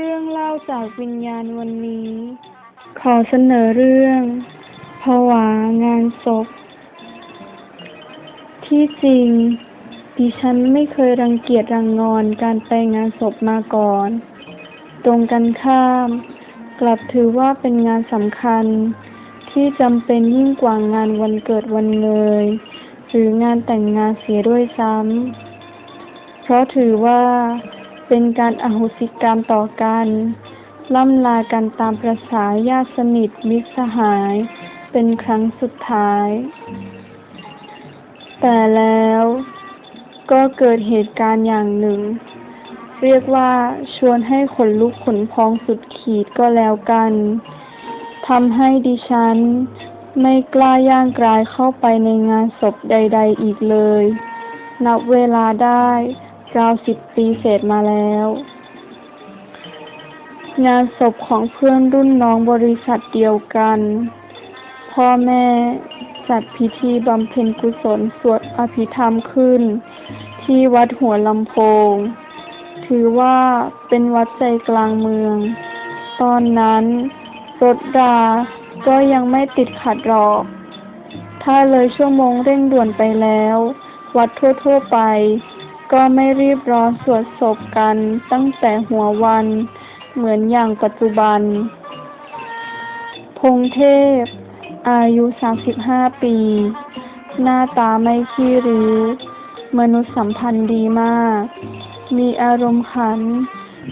เรื่องเล่าจากวิญญาณวันนี้ ขอเสนอเรื่องผวางานศพ ที่จริง ดิฉันไม่เคยรังเกียจรังงอนการไปงานศพมาก่อน ตรงกันข้าม กลับถือว่าเป็นงานสำคัญ ที่จำเป็นยิ่งกว่างานวันเกิดวันเงยหรืองานแต่งงานเสียด้วยซ้ำเพราะถือว่า เป็นการอโหสิกรรมต่อกัน ล่ำลากันตามประษาญาติสนิทมิตรสหาย เป็นครั้งสุดท้าย แต่แล้วก็เกิดเหตุการณ์อย่างหนึ่ง เรียกว่าชวนให้ขนลุกขนพองสุดขีดก็แล้วกันทำให้ดิฉันไม่กล้าย่างกรายเข้าไปในงานศพใด ๆ อีกเลย นับเวลาได้ ราวสิบปีเศษมาแล้ว งานศพของเพื่อนรุ่นน้องบริษัทเดียวกัน พ่อแม่จัดพิธีบำเพ็ญกุศลสวดอภิธรรมขึ้น ที่วัดหัวลำโพง ถือว่าเป็นวัดใจกลางเมือง ตอนนั้นรถราก็ยังไม่ติดขัดหรอก ถ้าเลยชั่วโมงเร่งด่วนไปแล้ว วัดทั่วๆไป ก็ไม่รีบร้อนสวดศพกันตั้งแต่หัววัน เหมือนอย่างปัจจุบัน พงเทพ อายุ 35 ปี หน้าตาไม่ขี้ริ้ว มนุษยสัมพันธ์ดีมาก มีอารมณ์ขัน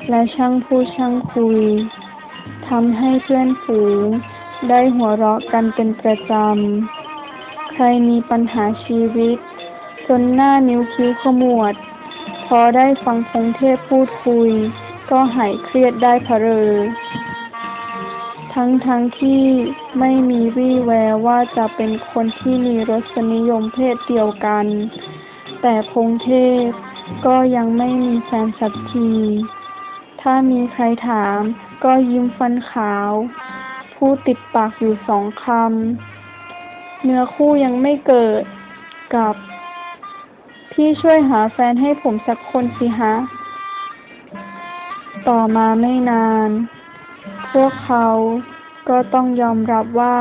และช่างพูดช่างคุย ทำให้เพื่อนฝูงได้หัวเราะกันเป็นประจำ ใครมีปัญหาชีวิต จนหน้านิ้วคิ้วขมวด พอได้ฟังพงเทพพูดคุย ก็หายเครียดได้เพเรอ ทั้งทั้งที่ไม่มีวี่แววว่าจะเป็นคนที่มีรสนิยมเพศเดียวกัน แต่พงเทพก็ยังไม่มีแฟนสักที ถ้ามีใครถามก็ยิ้มฟันขาว พูดติดปากอยู่สองคำ เนื้อคู่ยังไม่เกิดกับ พี่ช่วยหาแฟนให้ผมสักคนสิฮะ ต่อมาไม่นาน พวกเขาก็ต้องยอมรับว่า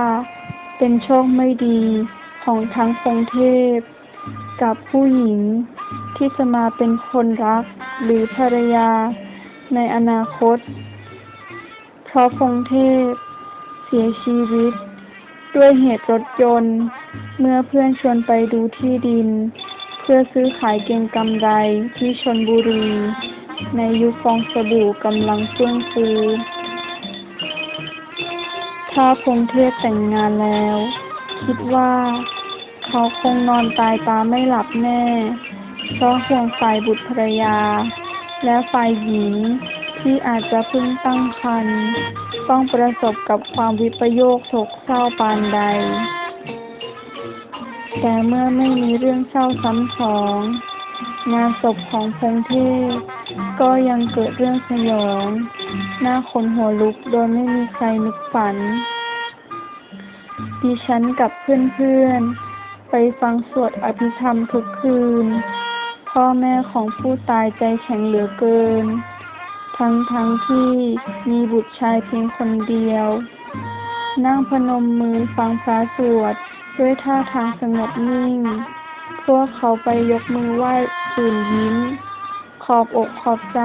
เป็นโชคไม่ดีของทั้งพงเทพ กับผู้หญิงที่จะมาเป็นคนรักหรือภรรยาในอนาคต เพราะพงเทพเสียชีวิต ด้วยเหตุรถยนต์ เมื่อเพื่อนชวนไปดูที่ดิน เพื่อซื้อขายเก็งกำไรที่ชนบุรี ในยุคฟองสบู่กำลังเฟื่องฟูถ้าพงเทพแต่งงานแล้ว คิดว่า เขาคงนอนตายตาไม่หลับแน่ เพราะห่วงฝ่ายบุตรภรรยา และฝ่ายหญิงที่อาจจะเพิ่งตั้งครรภ์ต้องประสบกับความวิปโยคโศกเศร้าปานใด แต่เมื่อไม่มีเรื่องเศร้าซ้ำสอง งานศพของพงเทพก็ยังเกิดเรื่องสยอง หน้าขนหัวลุกโดยไม่มีใครนึกฝัน ดิฉันกับเพื่อนๆ ไปฟังสวดอภิธรรมทุกคืน พ่อแม่ของผู้ตายใจแข็งเหลือเกิน ทั้งทั้งๆที่มีบุตรชายเพียงคนเดียว นั่งพนมมือฟังพระสวด ด้วยท่าทางสงบนิ่ง พวกเขาไปยกมือไหว้ตื่นยิ้ม ขอบอกขอบใจ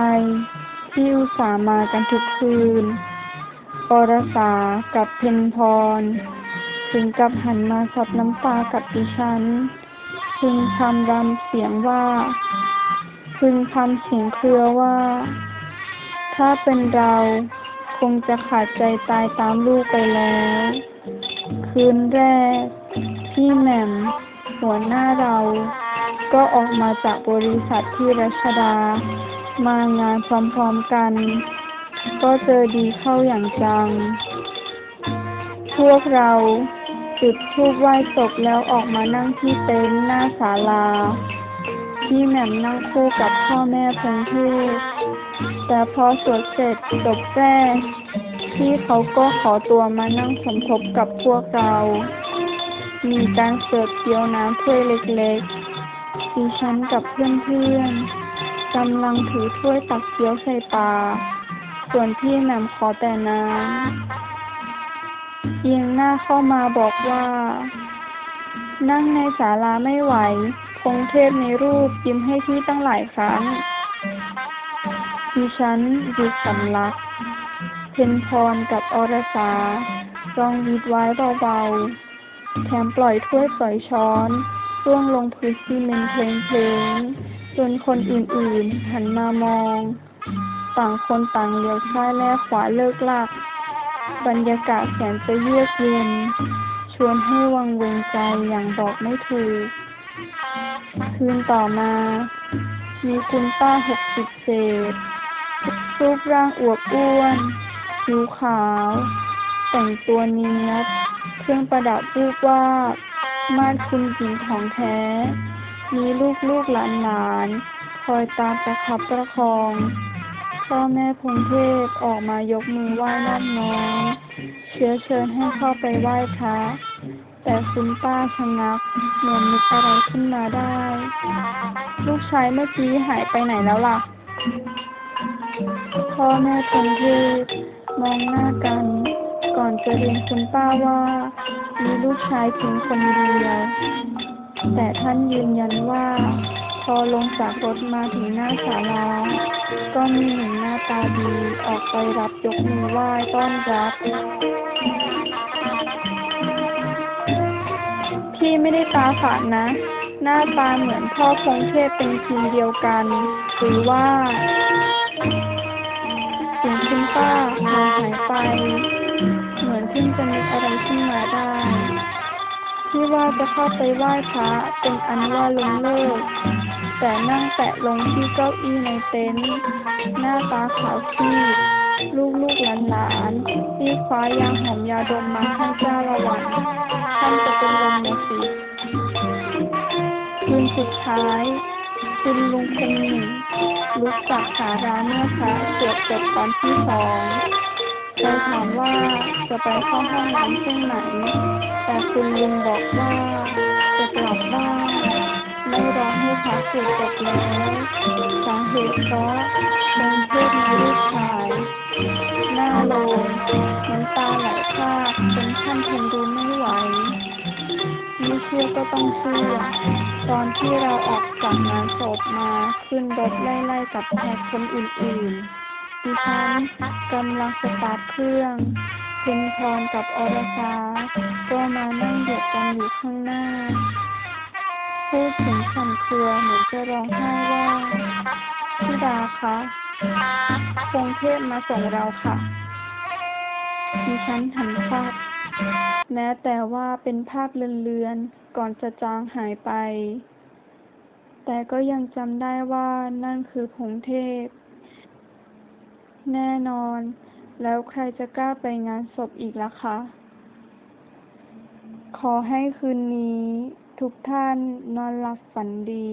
ที่อุตส่าห์มากันทุกคืนอรสากับเพนพร ถึงกับหันมาสับน้ำตากับดิฉัน พึงคำรำเสียงว่า พึงคำเสียงเครือว่า ถ้าเป็นเราคงจะขาดใจตายตามลูกไปแล้ว คืนแรก พี่แหม่มหัวหน้าเรา ก็ออกมาจากบริษัทที่รัชดา มางานพร้อมๆกัน ก็เจอดีเข้าอย่างจัง พวกเราจุดธูปไหว้ศพแล้วออกมานั่งที่เต็นท์หน้าศาลาที่แหม่มนั่งคู่กับพ่อแม่พงเทพแต่พอสวดเสร็จจบแรกพี่เขาก็ขอตัวมานั่งสมทบกับพวกเรา มีการเสิร์ฟเกี๊ยวน้ำถ้วยเล็กๆดิฉันกับเพื่อนๆกำลังถือถ้วยตักเกี๊ยวใส่ปากส่วนพี่แหม่มขอแต่น้ำเอียงหน้าเข้ามาบอกว่า นั่งในศาลาไม่ไหวคงเทพในรูปยิ้มให้พี่ตั้งหลายครั้งดิฉันหยุดสำลัก เพนพรกับอรสาลองวิดไว้เบาๆ แถมปล่อยถ้วยปล่อยช้อนร่วงลงพื้นซีเมนต์เพลง จนคนอื่นๆ หันมามอง ต่างคนต่างเลี้ยวซ้ายแลขวาเลิกลักบรรยากาศแสนจะเยือกเย็น ชวนให้วังเวงใจอย่างบอกไม่ถูก คืนต่อมา มีคุณป้าหกสิบเศษรูปร่างอวบอ้วนผิวขาว แต่งตัวเนียบ เครื่องประดับรูปวาดมาดคุณหญิงของแท้ มีลูกลูกหลานหลาน คอยตามประคับประคองพ่อแม่พงเทพออกมายกมือไหว้นอบน้อมเชื้อเชิญให้เข้าไปไหว้พระแต่คุณป้าชะงักเหมือนนึกอะไรขึ้นมาได้ ลูกชายเมื่อกี้หายไปไหนแล้วล่ะ พ่อแม่พงเทพมองหน้ากัน ก่อนจะเรียนคุณป้าว่า มีลูกชายเพียงคนเดียว แต่ท่านยืนยันว่า พอลงจากรถมาถึงหน้าศาลา ก็มีหนุ่มหน้าตาดีออกไปรับยกมือไหว้ต้อนรับ พี่ไม่ได้ตาฝาดนะ หน้าตาเหมือนพ่อพงเทพเป็นทีมเดียวกัน หรือว่าเสียงคุณป้าหายไป เหมือนเพิ่งจะนึกอะไรขึ้นมาได้ที่ว่าจะเข้าไปไหว้พระเป็นอันว่าลงเลิกแต่นั่งแตะลงที่เก้าอี้ในเต็นท์หน้าตาขาวซีดลูกลูกหลานหลานๆที่คว้ายางหอมยาดมมาให้เจ้าละวันท่านจะเป็นลมนะสิคืนสุดท้าย คุณลุงคนหนึ่งลุกจากสาราเมื่อพระสวดจบตอนที่สอง เลยถามว่าจะไปเข้าห้องน้ำช่วงไหน แต่คุณลุงบอกว่าจะกลับบ้านไม่รอให้พระสวดจบแล้วสาเหตุเพราะเป็นเทพมีลูกชาย หน้าโลงน้ำตาไหลพรากจนท่านทนดูไม่ไหวไม่เชื่อก็ต้องเชื่อ ตอนที่เราออกจากงานศพมาขึ้นรถไล่ๆกับแขกคนอื่นๆ ดิฉันกำลังสตาร์ทเครื่องเพนพรกับอรสาก็มานั่งเบียดกันอยู่ข้างหน้า พูดถึงสั่นเครือหมือนจะร้องไห้ว่าพี่ดาคะพงเทพมาส่งเราค่ะดิฉันหันภาพแม้แต่ว่าเป็นภาพเลือนๆ ก่อนจะจางหายไป แต่ก็ยังจำได้ว่านั่นคือพงเทพ แน่นอน แล้วใครจะกล้าไปงานศพอีกล่ะคะ ขอให้คืนนี้ ทุกท่านนอนหลับฝันดี